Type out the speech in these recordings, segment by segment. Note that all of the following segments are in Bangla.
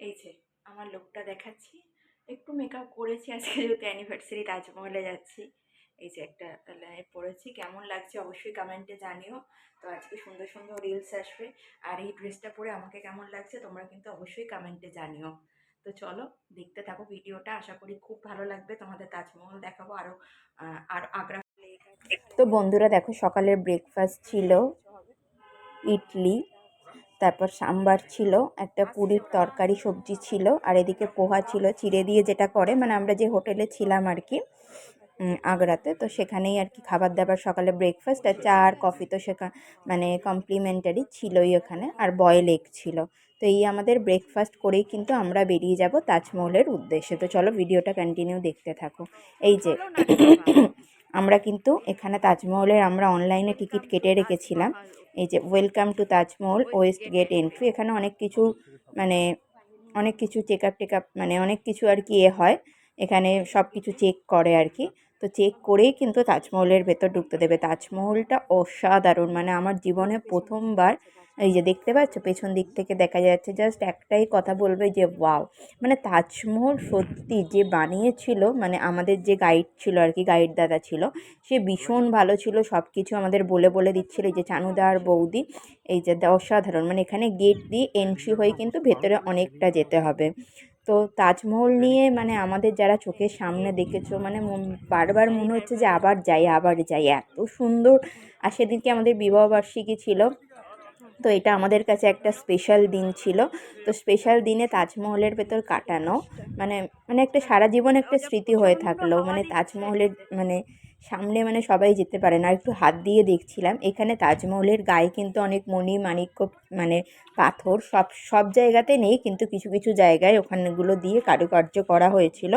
এই যে আমার লোকটা দেখাচ্ছি। একটু মেকআপ করেছি আজকে যেহেতু অ্যানিভার্সারি তাজমহলে যাচ্ছি। এই যে একটা লাইন পড়েছি কেমন লাগছে অবশ্যই কমেন্টে জানিও। তো আজকে সুন্দর সুন্দর রিলস আসবে। আর এই ড্রেসটা পরে আমাকে কেমন লাগছে তোমরা কিন্তু অবশ্যই কমেন্টে জানিও। তো চলো দেখতে থাকো ভিডিওটা। আশা করি খুব ভালো লাগবে। তোমাদের তাজমহল দেখাবো আরও আর আগ্রা তো বন্ধুরা দেখো সকালের ব্রেকফাস্ট ছিল। ইডলি। তারপর সাম্বার ছিল একটা পুরীর তরকারি সবজি ছিল আর এদিকে পোহা ছিল চিড়ে দিয়ে যেটা করে মানে আমরা যে হোটেলে ছিলাম আর কি আগ্রাতে তো সেখানেই আর কি খাবার দাবার সকালে ব্রেকফাস্ট আর চা আর কফি তো সেখানে মানে কমপ্লিমেন্টারি ছিলই ওখানে আর বয়েল এগ ছিল। তো এই আমাদের ব্রেকফাস্ট করেই কিন্তু আমরা বেরিয়ে যাব তাজমহলের উদ্দেশ্যে। তো চলো ভিডিওটা কন্টিনিউ দেখতে থাকো। এই যে আমরা কিন্তু এখানে তাজমহলের আমরা অনলাইনে টিকিট কেটে রেখেছিলাম। এই যে welcome to Taj Mahal west gate entry এখানে অনেক কিছু মানে অনেক কিছু চেক আপ টেক আপ মানে অনেক কিছু আর কি এ হয়। এখানে সব কিছু চেক করে আর কি। তো চেক করেই কিন্তু তাজমহলের ভেতর ঢুকতে দেবে। তাজমহলটা অসাধারণ মানে আমার জীবনে প্রথমবার এই যে দেখতে পাচ্ছ? পেছন দিক থেকে দেখা যাচ্ছে জাস্ট একটাই কথা বলবে যে, ওয়াও! মানে তাজমহল সত্যি যে বানিয়েছিল মানে আমাদের যে গাইড ছিল আর কি গাইড দাদা ছিল, সে ভীষণ ভালো ছিল। সব কিছু আমাদের বলে বলে দিচ্ছিল। এই যে চানুদা আর বৌদি, এই যে অসাধারণ। মানে এখানে গেট দিয়ে এন্ট্রি হয়ে কিন্তু ভেতরে অনেকটা যেতে হবে। তো তাজমহল নিয়ে মানে আমাদের যারা চোখের সামনে দেখেছ, মন- বারবার মনে হচ্ছে যে আবার যাই আবার যাই। এত সুন্দর। আর সেদিনকে আমাদের বিবাহবার্ষিকী ছিল। তো এটা আমাদের কাছে একটা স্পেশাল দিন ছিল। তো স্পেশাল দিনে তাজমহলের ভেতর কাটানো মানে মানে একটা সারা জীবন একটা স্মৃতি হয়ে থাকল। মানে তাজমহলের মানে সামনে মানে সবাই যেতে পারে না। একটু হাত দিয়ে দেখছিলাম। এখানে তাজমহলের গায়ে কিন্তু অনেক মণি, মাণিক্য মানে পাথর সব সব জায়গাতে নেই কিন্তু কিছু কিছু জায়গায় ওখানেগুলো দিয়ে কারুকার্য করা হয়েছিল।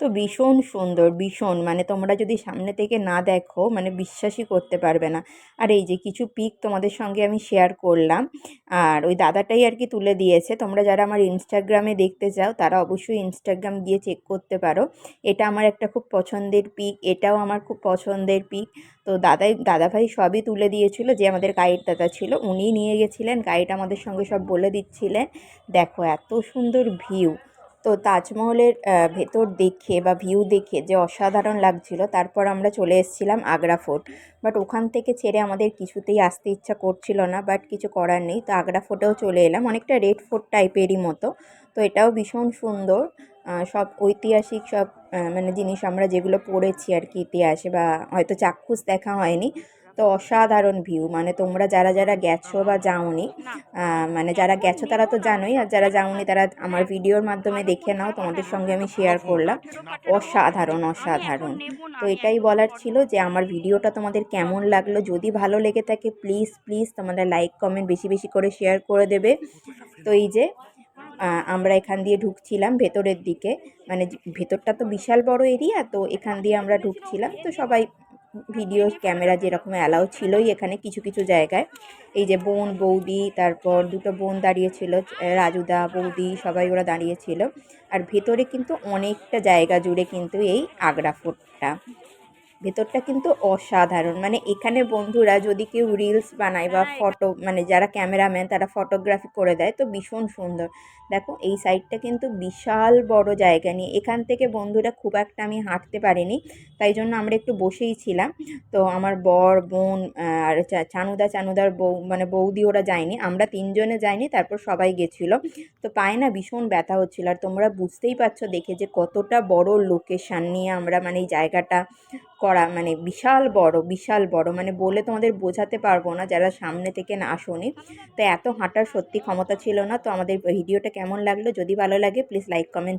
তো ভীষণ সুন্দর, ভীষণ। মানে তোমরা যদি সামনে থেকে না দেখো মানে বিশ্বাসই করতে পারবে না। আর এই যে কিছু পিক তোমাদের সঙ্গে আমি শেয়ার করলাম। আর ওই দাদাটাই আর কি তুলে দিয়েছে। তোমরা যারা আমার ইনস্টাগ্রামে দেখতে চাও, তারা অবশ্যই ইনস্টাগ্রাম গিয়ে চেক করতে পারো। এটা আমার একটা খুব পছন্দের পিক। এটাও আমার খুব পছন্দের পিক। তো দাদাই, দাদাভাই সবই তুলে দিয়েছিল যে আমাদের গাইড দাদা ছিল উনি নিয়ে গেছিলেন। গাইড আমাদের সঙ্গে সব বলে দিচ্ছিলেন। দেখো এত সুন্দর ভিউ তো তাজমহলের ভেতর দেখে বা ভিউ দেখে যে অসাধারণ লাগছিল, তারপর আমরা চলে এসেছিলাম আগ্রা ফোর্ট। বাট ওখান থেকে ছেড়ে আমাদের কিছুতেই আসতে ইচ্ছা করছিল না বাট কিছু করার নেই। তো আগ্রা ফোর্টেও চলে এলাম। অনেকটা রেড ফোর্ট টাইপেরই মতো। তো এটাও ভীষণ সুন্দর। সব ঐতিহাসিক সব মানে জিনিস আমরা যেগুলো পড়েছি আর কি ইতিহাসে বা হয়তো চাক্ষুষ দেখা হয়নি। তো অসাধারণ ভিউ মানে তোমরা যারা যারা গেছো বা যাওনি মানে যারা গেছো তারা তো জানোই আর যারা যাওনি তারা আমার ভিডিওর মাধ্যমে দেখে নাও তোমাদের সঙ্গে আমি শেয়ার করলাম। অসাধারণ অসাধারণ। তো এটাই বলার ছিল যে আমার ভিডিওটা তোমাদের কেমন লাগল যদি ভালো লেগে থাকে প্লিজ প্লিজ তোমাদের লাইক কমেন্ট বেশি বেশি করে শেয়ার করে দেবে। তো এই যে আমরা এখান দিয়ে ঢুকছিলাম ভেতরের দিকে মানে ভেতরটা তো বিশাল বড় এরিয়া তো এখান দিয়ে আমরা ঢুকছিলাম তো সবাই ভিডিও ক্যামেরা যেরকম অ্যালাউ ছিলই এখানে কিছু কিছু জায়গায়। এই যে বোন, বৌদি, তারপর দুটো বোন দাঁড়িয়েছিল, রাজুদা, বৌদি, সবাই ওরা দাঁড়িয়েছিল। আর ভেতরে কিন্তু অনেকটা জায়গা জুড়ে কিন্তু এই আগ্রা ফোর্টটা ভেতরটা কিন্তু অসাধারণ। মানে এখানে বন্ধুরা যদি কেউ রিলস বানায় বা ফটো মানে যারা ক্যামেরাম্যান তারা ফটোগ্রাফি করে দেয় তো ভীষণ সুন্দর। দেখো এই সাইডটা কিন্তু বিশাল বড় জায়গা নিয়ে। এখান থেকে বন্ধুরা খুব একটা আমি হাঁটতে পারিনি তাই জন্য আমরা একটু বসেই ছিলাম। তো আমার বর বোন আর চানুদা চানুদার বউ মানে বৌদি ওরা যায়নি। আমরা তিনজনে যাইনি তারপর সবাই গেছিল। তো পায়ে না ভীষণ ব্যথা হচ্ছিল। আর তোমরা বুঝতেই পারছ দেখে যে কতটা বড় লোকেশান নিয়ে আমরা মানে এই জায়গাটা করা মানে বিশাল বড় বিশাল বড় মানে বলে তোমাদের বোঝাতে পারব না যারা সামনে থেকে না আসোনি। তো এত হাঁটার সত্যি ক্ষমতা ছিল না, তো আমাদের ভিডিওটা কেমন লাগল? যদি ভালো লাগে প্লিজ লাইক কমেন্ট